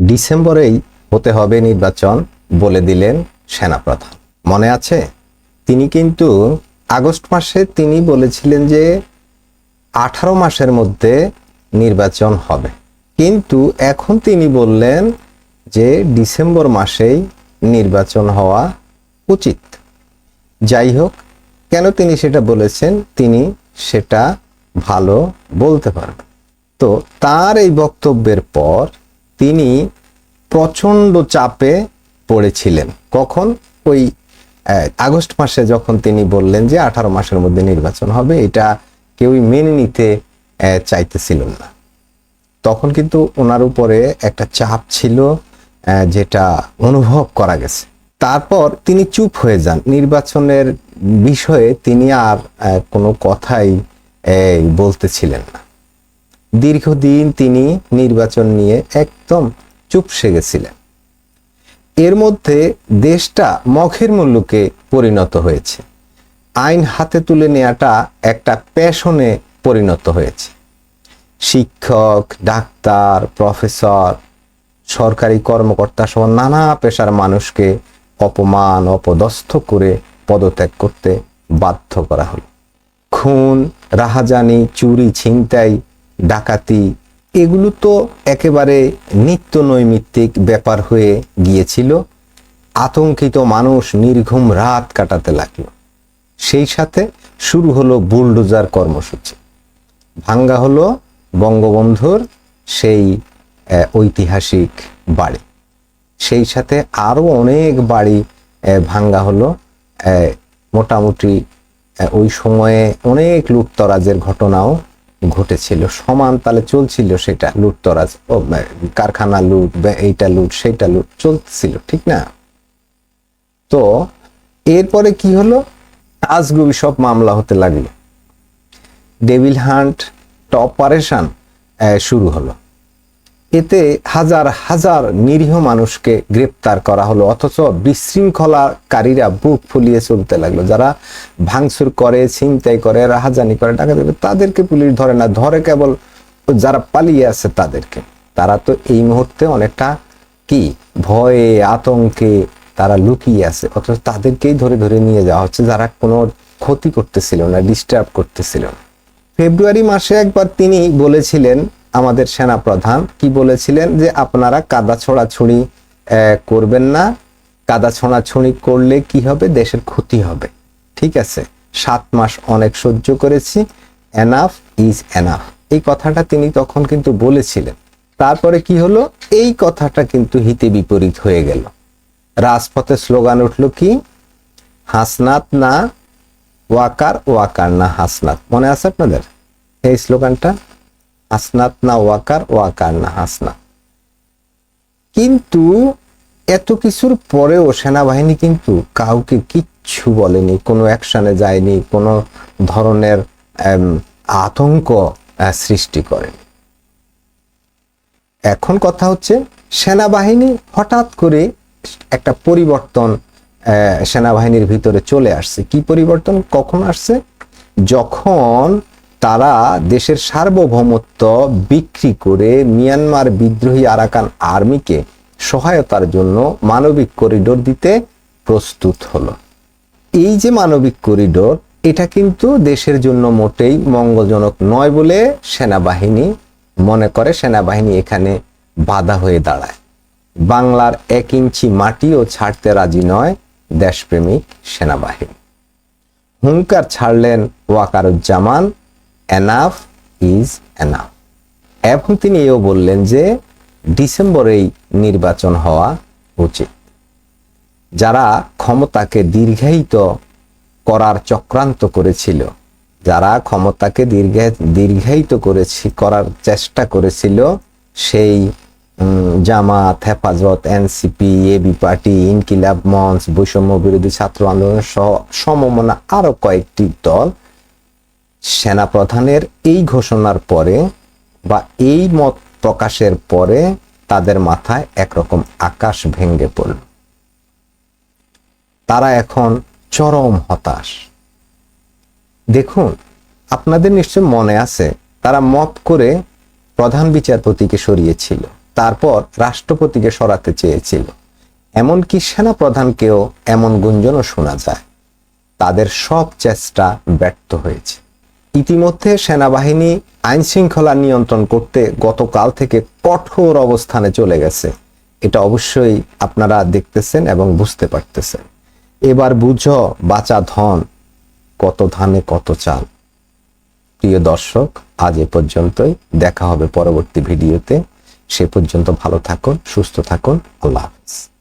ডিসেম্বরেই হতে হবে নির্বাচন বলে দিলেন সেনাপ্রধান। মনে আছে? তিনি কিন্তু আগস্ট মাসে তিনি বলেছিলেন যে আঠারো মাসের মধ্যে নির্বাচন হবে। কিন্তু এখন তিনি বললেন যে ডিসেম্বর মাসেই নির্বাচন হওয়া উচিত। যাই হোক, কেন তিনি সেটা বলেছেন? তিনি সেটা ভালো বলতে পারবেন। তো তার এই বক্তব্যের পর তিনি প্রচণ্ড চাপে পড়েছিলেন। কখন? ওই আগস্ট মাসে যখন তিনি বললেন যে আঠারো মাসের মধ্যে নির্বাচন হবে, এটা কেউই মেনে নিতে চাইতেছিলেন না। তখন কিন্তু ওনার উপরে একটা চাপ ছিল যেটা অনুভব করা গেছে। তারপর তিনি চুপ হয়ে যান। নির্বাচনের বিষয়ে তিনি আর কোনো কথাই বলতেছিলেন না। দীর্ঘদিন তিনি নির্বাচন নিয়ে একদম চুপসে গেছিলেন। এর মধ্যে দেশটা মখের মূল্যকে পরিণত হয়েছে। আইন হাতে তুলে নেওয়াটা একটা প্যাশনে পরিণত হয়েছে। শিক্ষক, ডাক্তার, প্রফেসর, সরকারি কর্মকর্তা সহ নানা পেশার মানুষকে অপমান, অপদস্থ করে পদত্যাগ করতে বাধ্য করা হলো। খুন, রাহাজানি, চুরি, ছিনতাই ডাকাতি, এগুলো তো একেবারে নিত্য নৈমিত্তিক ব্যাপার হয়ে গিয়েছিল। আতঙ্কিত মানুষ নির্ঘুম রাত কাটাতে লাগল। সেই সাথে শুরু হলো বুলডোজার কর্মসূচি। ভাঙ্গা হলো বঙ্গবন্ধুর সেই ঐতিহাসিক বাড়ি। সেই সাথে আরও অনেক বাড়ি ভাঙ্গা হলো। মোটামুটি ওই সময়ে অনেক লুটতরাজের ঘটনাও ঘটেছিল, সমান তালে চলছিল সেটা। লুটতরাজ কারখানা লুট এইটা লুট, সেইটা লুট, চলছিল, ঠিক না? তো, এরপরে কি হলো? আজগুবি সব মামলা হতে লাগল। ডেভিল হান্ট অপারেশন শুরু হলো। এতে হাজার হাজার নিরীহ মানুষকে গ্রেপ্তার করা হলো, অথচ বিশৃঙ্খলাকারীরা বুক ফুলিয়ে চলতে লাগল। যারা ভাঙচুর করে, ছিনতাই করে, রাহাজানি করে টাকা দেবে তাদেরকে পুলিশ ধরে না, ধরে কেবল যারা পালিয়ে আছে তাদেরকে। তারা তো এই মুহূর্তে অনেকটা কি, ভয়ে, আতঙ্কে তারা লুকিয়ে আছে, অথচ তাদেরকেই ধরে ধরে নিয়ে যাওয়া হচ্ছে, যারা কোনো ক্ষতি করতেছিল না ডিস্টার্ব করতেছিল না। ফেব্রুয়ারি মাসে একবার তিনি বলেছিলেন আমাদের সেনা প্রধান কি বলেছিলেন যে আপনারা কাদা ছোড়াছুড়ি করবেন না। কাদা ছোড়াছুড়ি করলে কি হবে? দেশের ক্ষতি হবে। ঠিক আছে? সাত মাস অনেক সহ্য করেছি। এনাফ ইজ এনাফ এই কথাটা তিনি তখন কিন্তু বলেছিলেন। তারপরে কি হলো? এই কথাটা কিন্তু হিতে বিপরীত হয়ে গেল। রাজপথে স্লোগান উঠল কি? হাসনাত না ওয়াকার ওয়াকার না হাসনাত। মনে আছে আপনাদের? এই স্লোগানটা? হাসনাত না ওয়াকার ওয়াকার না হাসনাত কিন্তু এত কিছুর পরেও সেনাবাহিনী কিন্তু কাউকে কিচ্ছু বলেনি, কোনো অ্যাকশনে যায়নি, কোনো ধরনের আতঙ্ক সৃষ্টি করেনি। এখন কথা হচ্ছে সেনাবাহিনী হঠাৎ করে একটা পরিবর্তন সেনাবাহিনীর ভিতরে চলে আসছে। কি পরিবর্তন? কখন আসছে? যখন তারা দেশের সার্বভৌমত্ব বিক্রি করে মিয়ানমার বিদ্রোহী আরাকান আর্মিকে সহায়তার জন্য মানবিক করিডোর দিতে প্রস্তুত হলো। এই যে মানবিক করিডোর, এটা কিন্তু দেশের জন্য মোটেই মঙ্গলজনক নয় বলে সেনাবাহিনী মনে করে। সেনাবাহিনী এখানে বাধা হয়ে দাঁড়ায়। বাংলার এক ইঞ্চি মাটিও ছাড়তে রাজি নয় দেশপ্রেমিক সেনাবাহিনী। হুঙ্কার ছাড়লেন ওয়াকারুজ্জামান এনাফ ইজ এনাফ এবং তিনি এও বললেন যে ডিসেম্বরেই নির্বাচন হওয়া উচিত। যারা ক্ষমতাকে দীর্ঘায়িত করার চক্রান্ত করেছিল, যারা ক্ষমতাকে দীর্ঘা দীর্ঘায়িত করেছি, করার চেষ্টা করেছিল, সেই জামাত, হেফাজত, এনসিপি এবি পার্টি, ইনকিলাব মঞ্চ, বৈষম্য বিরোধী ছাত্র আন্দোলন সহ সমমনা আরও কয়েকটি দল সেনাপ্রধানের এই ঘোষণার পরে বা এই মত প্রকাশের পরে তাদের মাথায় একরকম আকাশ ভেঙ্গে পড়ল। তারা এখন চরম হতাশ। দেখুন, আপনাদের নিশ্চয় মনে আছে, তারা মত করে প্রধান বিচারপতিকে সরিয়েছিল, তারপর রাষ্ট্রপতিকে সরাতে চেয়েছিল। এমনকি সেনাপ্রধানকেও এমন গুঞ্জনও শোনা যায়। তাদের সব চেষ্টা ব্যর্থ হয়েছে। ইতিমধ্যে সেনাবাহিনী আইন শৃঙ্খলা নিয়ন্ত্রণ করতে গতকাল থেকে কঠোর অবস্থানে চলে গেছে। এটা অবশ্যই আপনারা দেখতেছেন এবং বুঝতে পারতেছেন। এবার বুঝো, বাঁচা ধন কত ধানে কত চাল। প্রিয় দর্শক, আজ এ পর্যন্তই। দেখা হবে পরবর্তী ভিডিওতে। সে পর্যন্ত ভালো থাকুন, সুস্থ থাকুন। আল্লাহ হাফিজ।